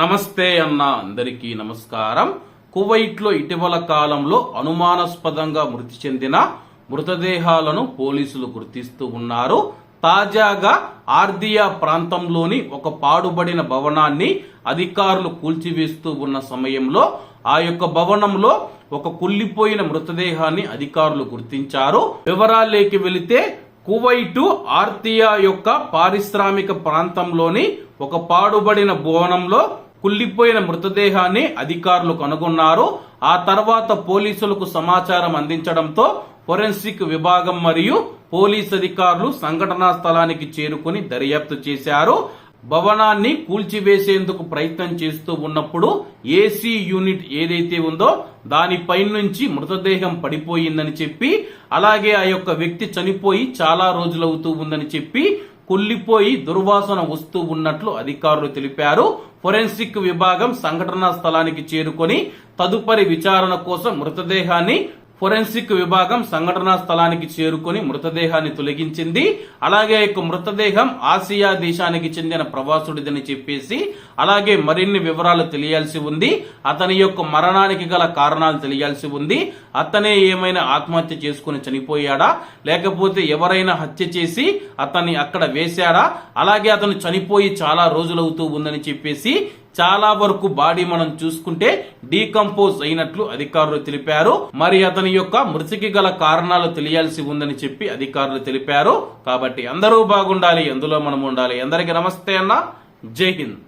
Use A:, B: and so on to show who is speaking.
A: నమస్తే అన్న అందరికీ నమస్కారం. కువైట్లో ఇటీవల కాలంలో అనుమానాస్పదంగా మృతి చెందిన మృతదేహాలను పోలీసులు గుర్తిస్తూ ఉన్నారు. తాజాగా ఆర్దియా ప్రాంతంలోని ఒక పాడుబడిన భవనాన్ని అధికారులు కూల్చివేస్తూ ఉన్న సమయంలో ఆ యొక్క భవనంలో ఒక కుళ్ళిపోయిన మృతదేహాన్ని అధికారులు గుర్తించారు. వివరాల్లోకి వెళితే కువైటు ఆర్తియా యొక్క పారిశ్రామిక ప్రాంతంలోని ఒక పాడుబడిన భవనంలో కుళ్ళిపోయిన మృతదేహాన్ని అధికారులు కనుగొన్నారు. ఆ తర్వాత పోలీసులకు సమాచారం అందించడంతో ఫోరెన్సిక్ విభాగం మరియు పోలీస్ అధికారులు సంఘటనా స్థలానికి చేరుకుని దర్యాప్తు చేశారు. భవనాన్ని కూల్చివేసేందుకు ప్రయత్నం చేస్తూ ఉన్నప్పుడు ఏసీ యూనిట్ ఏదైతే ఉందో దానిపై నుంచి మృతదేహం పడిపోయిందని చెప్పి అలాగే ఆ యొక్క వ్యక్తి చనిపోయి చాలా రోజులవుతూ ఉందని చెప్పి కుళ్ళిపోయి దుర్వాసన వస్తూ ఉన్నట్లు అధికారులు తెలిపారు. ఫొరెన్సిక్ విభాగం సంఘటనా స్థలానికి చేరుకొని తదుపరి విచారణ కోసం మృతదేహాన్ని ఫోరెన్సిక్ విభాగం సంఘటనా స్థలానికి చేరుకొని మృతదేహాన్ని తొలగించింది. అలాగే యొక్క మృతదేహం ఆసియా దేశానికి చెందిన ప్రవాసుడిదని చెప్పేసి అలాగే మరిన్ని వివరాలు తెలియాల్సి ఉంది. అతని యొక్క మరణానికి గల కారణాలు తెలియాల్సి ఉంది. అతనే ఏమైనా ఆత్మహత్య చేసుకుని చనిపోయాడా? లేకపోతే ఎవరైనా హత్య చేసి అతన్ని అక్కడ వేశాడా? అలాగే అతను చనిపోయి చాలా రోజులవుతూ ఉందని చెప్పేసి చాలా వరకు బాడీ మనం చూసుకుంటే డీకంపోజ్ అయినట్లు అధికారులు తెలిపారు. మరి అతని యొక్క మృతికి గల కారణాలు తెలియాల్సి ఉందని చెప్పి అధికారులు తెలిపారు. కాబట్టి అందరూ బాగుండాలి అందులో మనం ఉండాలి. అందరికీ నమస్తే అన్న. జై హింద్.